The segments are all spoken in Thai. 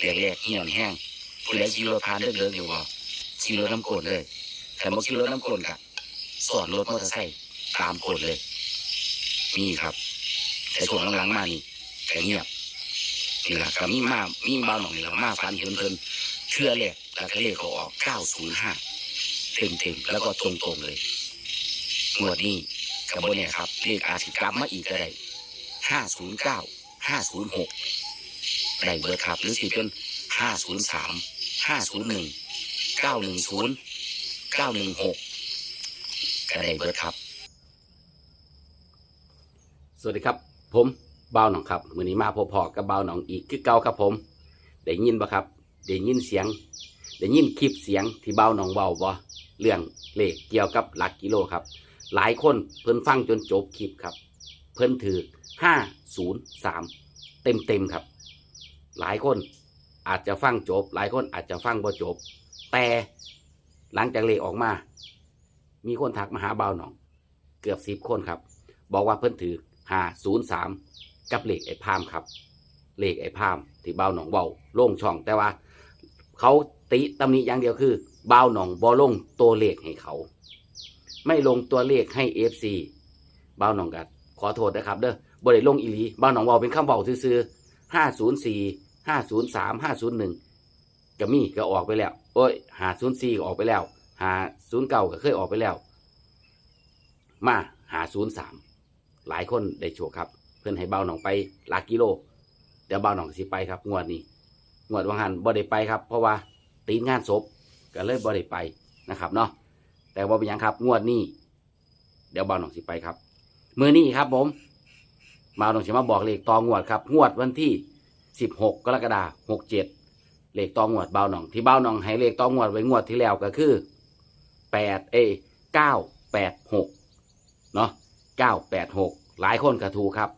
แรกๆเหี่ยวแห้งผู้ใดขี่รถผ่านเดินๆอยู่บ่ขี่รถน้ำกรดเลยแต่บ่ขี่รถน้ำกรดกะสอนรถมอเตอร์ไซค์ตามกฎเลยมีครับแต่ช่วงหลังๆมานี่ก็เงียบนี่แหละก็มีมามีบ้านหนองนี่แหละมาฟันเห็นเพิ่นเชื่อแรกแล้วก็เลขก็ออก905เต็มๆแล้วก็ตรงๆเลยงวดนี้กับโบเนี่ยครับเลขอาจสิกลับมาอีกก็ได้509 506 ได้เบอร์ครับหรือสิเป็น503 501 910 916ก็ได้เบอร์ครับ สวัสดีครับ ผมเบ่าหนองครับมือนี้มาพอๆกับเบ่าหนองอีกคือเก่าครับผมได้ยินบ่ครับได้ยินเสียงได้ยินคลิปเสียงที่เบ่าหนองเบาบ่เรื่องเลขเกี่ยวกับหลักกิโลครับ หลายคนเพิ่นฟังจนจบคลิปครับ เพิ่นถือห้าศูนย์สามเต็มเต็มๆครับ หลายคนอาจจะฟังจบ หลายคนอาจจะฟังบ่จบ แต่หลังจากเลขออกมา มีคนทักมาหาเบาหนอง เกือบสิบคนครับ บอกว่าเพิ่นถือห้าศูนย์สามกับเลขไอ้พามครับเลขไอ้พามที่เบาหนองเบาโล่งช่อง แต่ว่า เขาติตำหนิอย่างเดียวคือเบาหนองบอลงตัวเลขให้เขา ไม่ลงตัวเลขให้เอฟซีเบาหนองกัดขอโทษนะครับ เด้อบริลงอีหลีเบาหนองเบาเป็นคำเบาซื่อห้าศูนย์สี่ ห้าศูนย์สามห้าศูนย์หนึ่งก็มีก็ออกไปแล้ว โอ้ยหาศูนย์สี่ก็ออกไปแล้ว หาศูนย์เก่าก็เคยออกไปแล้ว มาหาศูนย์สามหลายคนได้โชว์ครับ เพื่อนให้เบาหนองไปลักกิโลเดี๋ยวเบาหนองสิไปครับ งวดนี้ งวดวังหันบ่ได้ไปครับ เพราะว่าตีนงานศพก็เลยบ่ได้ไปนะครับเนาะแต่ว่าเป็นยังครับ งวดนี้ เดี๋ยวเบาหนองสิไปครับ มือนี้ครับผมเบาหนองสิมาบอกเลขตองวดครับ งวดวันที่ 16กรกฎาคม67เลขตองวดเบาหนอง ที่เบาหนองให้เลขตองวดไว้งวดที่แล้วก็คือ8เอ986เนาะเก้าแปดหกหลายคนก็ถูกครับ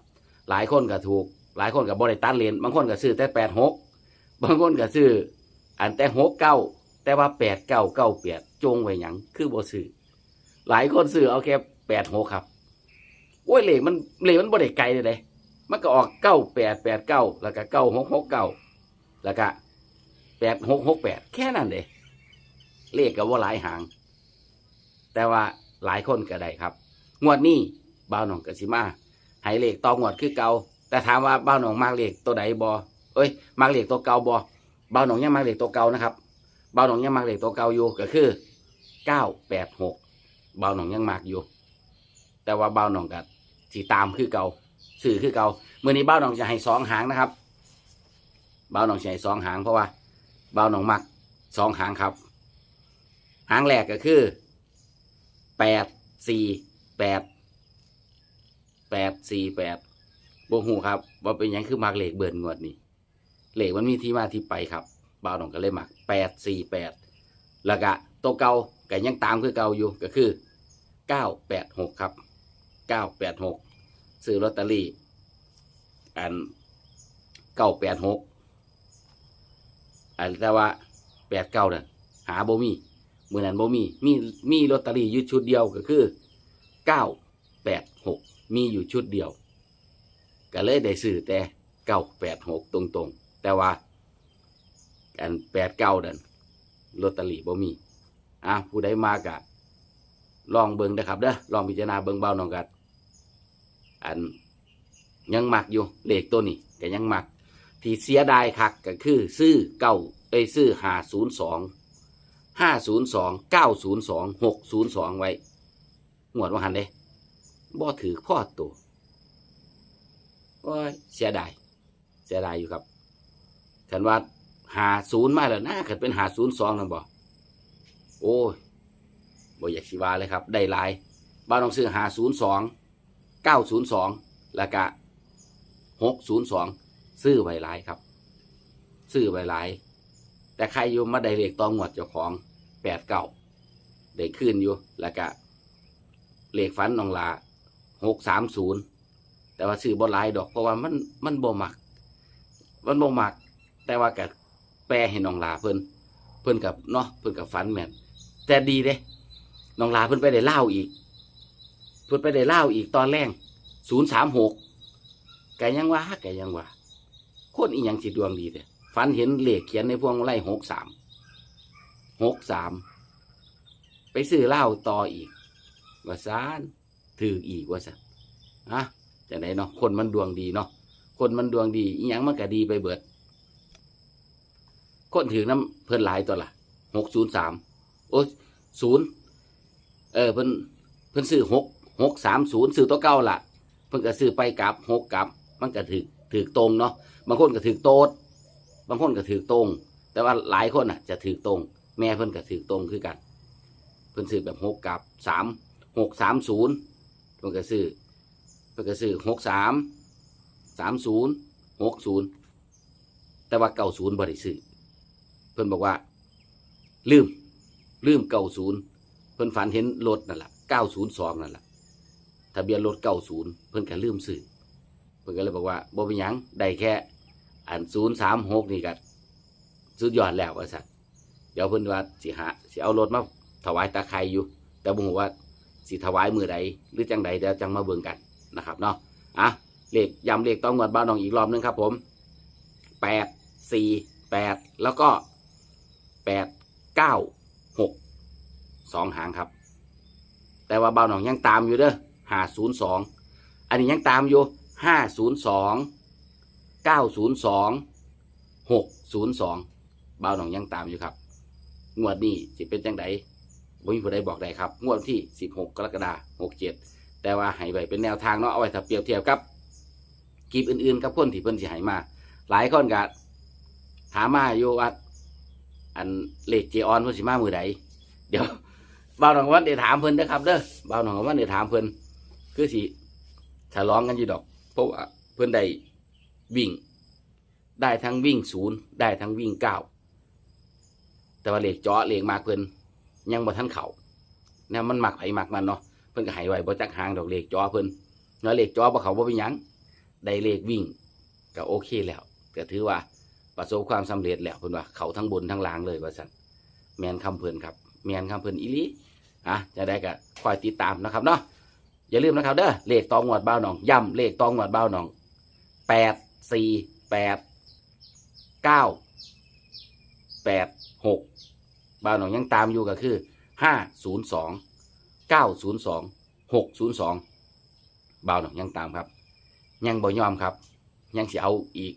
หลายคนก็ถูก หลายคนกับบริตันเลนบางคนก็ซื้อแต่แปดหกบางคนก็ซื้ออันแต่หกเก้าแต่ว่าแปดเก้าเก้าแปดจงไว้หยังคือบ่ซื้อหลายคนซื้อเอาแค่แปดหกครับโอ้ยเลขมันเลขมันบ่ได้ไกลเลยเลย มันก็ออกเก้าแปดแปดเก้าแล้วก็เก้าหกหกเก้าแล้วก็แปดหกหกแปดแค่นั้นเลยเลขก็ว่าหลายหาง แต่ว่าหลายคนก็ได้ครับ งวดนี้บ้าวหนองกสิมาให้เลขต่องวดคือเก่าแต่ถามว่าบ้าวหนองมากเลขตัวใดบอเอ้ยมากเลขตัวเก่าบอบ้าวหนองยังมากเลขตัวเก่านะครับบ้าวหนองยังมากเลขตัวเก่าอยู่ก็คือเก้าแปดหกบ้าวหนองยังมากอยู่ แต่ว่าบ้าวหนองกับสีตามคือเก่า สื่อคือเก่าเมื่อนี้เบ้าหนองจะให้สองหางนะครับ เบ้าหนองจะให้สองหางเพราะว่า เบ้าหนองมักสองหางครับ หางแรกก็คือแปดสี่แปดแปดสี่แปดบ่หูครับ ว่าเป็นยังคือมักเหลขเบิร์นงวดนี้เหลขมันมีที่มาที่ไปครับเบ่าหนองก็เลยมักแปดสี่แปดแล้วก็ตัวเก่าก็ยังตามคือเก่าอยู่ก็คือเก้าแปดหกครับเก้าแปดหก ซื้อลอตเตอรี่ อันเก้าแปดหกอันแต่ว่าแปดเก้านั่นหาโบ่มีมือนั้นบ่มีมีมีลอตเตอรี่อยู่ชุดเดียวก็คือเก้าแปดหกมีอยู่ชุดเดียว ก็เลยได้ซื้อแต่เก้าแปดหกตรงๆ แต่ว่าอันแปดเก้าดันลอตเตอรี่บ่มีอะผู้ใดมากะลองเบิ่งนะครับเด้อลองพิจารณาเบิ่งเบาหนองกัด อันยังมักอยู่เลขตัวนี้ก็ยังมัก ที่เสียดายคักก็คือซื้อเก้าไอ้ยซื้อห้าศูนย์สองห้าศูนย์สองเก้าศูนย์สองหกศูนย์สองไว้งวดว่าหันเด้บ่ถือพ่อตัวโอ้ยเสียดายเสียดายอยู่ครับขันว่าหาศูนย์มาแล้วนะขันเป็นหาศูนย์สองนะบ่โอ้ยบ่อยากสิวาเลยครับ ได้หลายบ้านต้องซื้อหาศูนย์สอง เก้าศูนย์สองแล้วก็หกศูนย์สองซื้อไว้หลายครับ ซื้อไว้หลาย แต่ใครอยู่มาได้เลขตองหวดเจ้าของแปดเก้าได้ขึ้นอยู่ แล้วก็เลขฝันนองลาหกสามศูนย์แต่ว่าซื้อบอลายดอกเพราะว่ามันมันบ่มัก มันบ่มัก แต่ว่ากับแปลให้นองลาเพิ่นเพิ่นกับเนาะเพิ่นกับฝันแม่นแต่ดีเด้น้องลาเพิ่นไปได้เล่าอีก เพิ่นไปได้เล่าอีกตอนแรกศูนย์สามหกแกยังว่าแกยังว่าคนอีหยังสิดวงดีเด้ฝันเห็นเลขเขียนในพวงมาลัยหกสามหกสามไปซื้อเหล้าต่ออีก ว่าซานถืออีกว่าซะอะจังไดเนาะคนมันดวงดีเนาะคนมันดวงดีอีหยังมันก็ดีไปเบิด คนถือน้ำเพิ่นหลายตัวละหกศูนย์สามโอ้ศูนย์เออเพิ่นเพิ่นซื้อหก หกสามศูนย์ซื้อตัวเก้าละเพิ่นก็ซื้อไปกับหกกับ มันก็ถือถือตรงเนาะบางคนก็ถือโตดบางคนก็ถือตรง แต่ว่าหลายคนอะ จะถือตรง แม่เพิ่นก็ถือตรงคือกัน เพิ่นซื้อแบบหกกับสามหกสามศูนย์เพิ่นก็ซื้อเพิ่นก็ซื้อหกสามสามศูนย์หกศูนย์แต่ว่าเก้าศูนย์บ่ได้ซื้อเพิ่นบอกว่า ลืม ลืมเก้าศูนย์เพิ่นฝันเห็นรถนั่นแหละเก้าศูนย์สองนั่นแหละ ทะเบียนรถเก้าศูนย์เพิ่นก็ลืมซื้อเพิ่นก็เลยบอกว่าบ่เป็นหยังได้แค่ อันศูนย์สามหกนี่ก็สุดยอดแล้วว่าสัตว์เดี๋ยวเพิ่นว่าสิหาสิเอารถมาถวายตาไครอยู่ แต่บ่ฮู้ว่าสิถวายมือใดหรือจังใดเดี๋ยวจังมาเบิ่งกันนะครับเนาะอะเลขย้ำเลขต้องงวดบ้านน้องอีกรอบนึงครับ ผมแปดสี่แปดแล้วก็แปดเก้าหกสองหางครับ แต่ว่าบ้านนองยังตามอยู่เด้อ ห้าศูนย์สองอันนี้ยังตามอยู่ห้าศูนย์สองเก้าศูนย์สองหกศูนย์สองบ่าหนองยังตามอยู่ครับ งวดนี้สิเป็นจังไดบ่มีผู้ใดบอกได้ครับ งวดที่สิบหกกรกฎาคมหกเจ็ดแต่ว่าให้ไว้เป็นแนวทางเนาะเอาไว้ถ้าเปรียบเทียบกับคลิปอื่นๆกับคนที่เพิ่นสิให้มา หลายคนก็ถามมาอยู่ว่าอันเลขเจออนเพิ่นสิมามือใดเดี๋ยวบ่าวหนองวันเดี๋ยวถามเพิ่นเด้อครับเด้อบ่าวหนองวันเดี๋ยวถามเพิ่น คือสิฉลองกันอยู่ดอก เพราะว่าเพิ่อนได้วิ่ง ได้ทั้งวิ่งศูนย์ได้ทั้งวิ่งเก้าแต่ว่าเหลขเจาะเหลขมากเพิ่อนยังบ่ทันเข่าเนี่ยมันหมักไผหมักมันเนาะเพิ่อนก็ให้ไว้บ่จักหางดอกเหลขเจาะเพิ่อนเนาะเหลขเจาะบ่เขาบ่เป็นยังได้เหลขวิ่งก็โอเคแล้วก็ถือว่าประสบความสำเร็จแล้วเพิ่อนว่าเขาทั้งบนทั้งล่างเลยว่าซั่นแมนคำเพิ่อนครับแมนคำเพิ่อนอีลีอะจะได้ก็คอยติดตามนะครับเนาะ อย่าลืมนะครับเด้อเลขตองงวดบ้าวหนองย้ำเลขตองงวดบ้าวหนองแปดสี่แปดเก้าแปดหกบ้าหนองยังตามอยู่ก็คือห้าศูนย์สองเก้าศูนย์สองหกศูนย์สองบ้าหนองยังตามครับ ยังบ่ยอมครับ ยังสิเอาอีก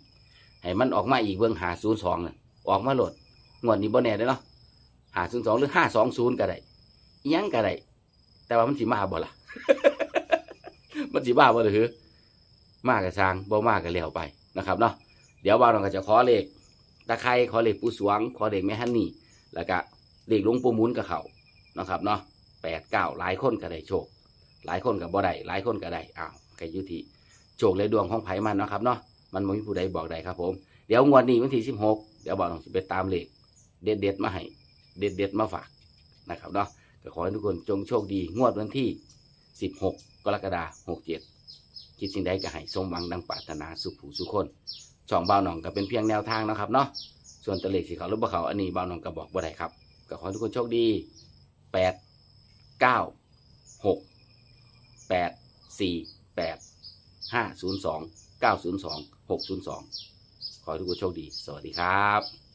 ให้มันออกมาอีกเบื้องหาศูนย์สองน่ะออกมาโหลดงวดนี้บ่แน่เด้เนาะหาศูนย์สองหรือห้าสองศูนย์ก็ได้ยังก็ได้แต่ว่ามันสิมาบ่ล่ะ มันสิบ้าบ่เลยคือมากกับช้างบ่มากกับเหลวไปนะครับเนาะเดี๋ยวบ่าวเราก็จะขอเลขตะไคร้ขอเลขปูสวง ขอเลขแม่ฮันนี่ แล้วก็เลขหลวงปูมุนกับเขานะครับเนาะแปดเก้าหลายคนก็ได้โชค หลายคนกับบ่ได้หลายคนก็ได้อ้าวก็อยุติโชคและดวงของไผมันนะครับเนาะมันบ่มีผู้ใดบอกได้ครับ ผม เดี๋ยวงวดนี้วันที่สิบหกเดี๋ยวบ่าวเราจะไปตามเลขเด็ดเด็ดมาให้เด็ดเด็ดมาฝากนะครับเนาะก็ขอให้ทุกคนจงโชคดีงวดวันที่สิบห กรกฎาคมหกเจ็ดคิดสิ่งใดก็ให้สมหวังดังปรารถนาสุขผู้สุขคนช่องเบาหนองก็เป็นเพียงแนวทางนะครับเนาะส่วนตะเลขสีเขาหรือบ่เขาอันนี้เบาหนองก็บอกบ่ได้ครับก็ขอทุกคนโชคดีแปดเก้าหกแปดสี่แปดห้าศูนย์สองเก้าศูนย์สองหกศูนย์สองขอให้ทุกคนโชคดี สวัสดีครับ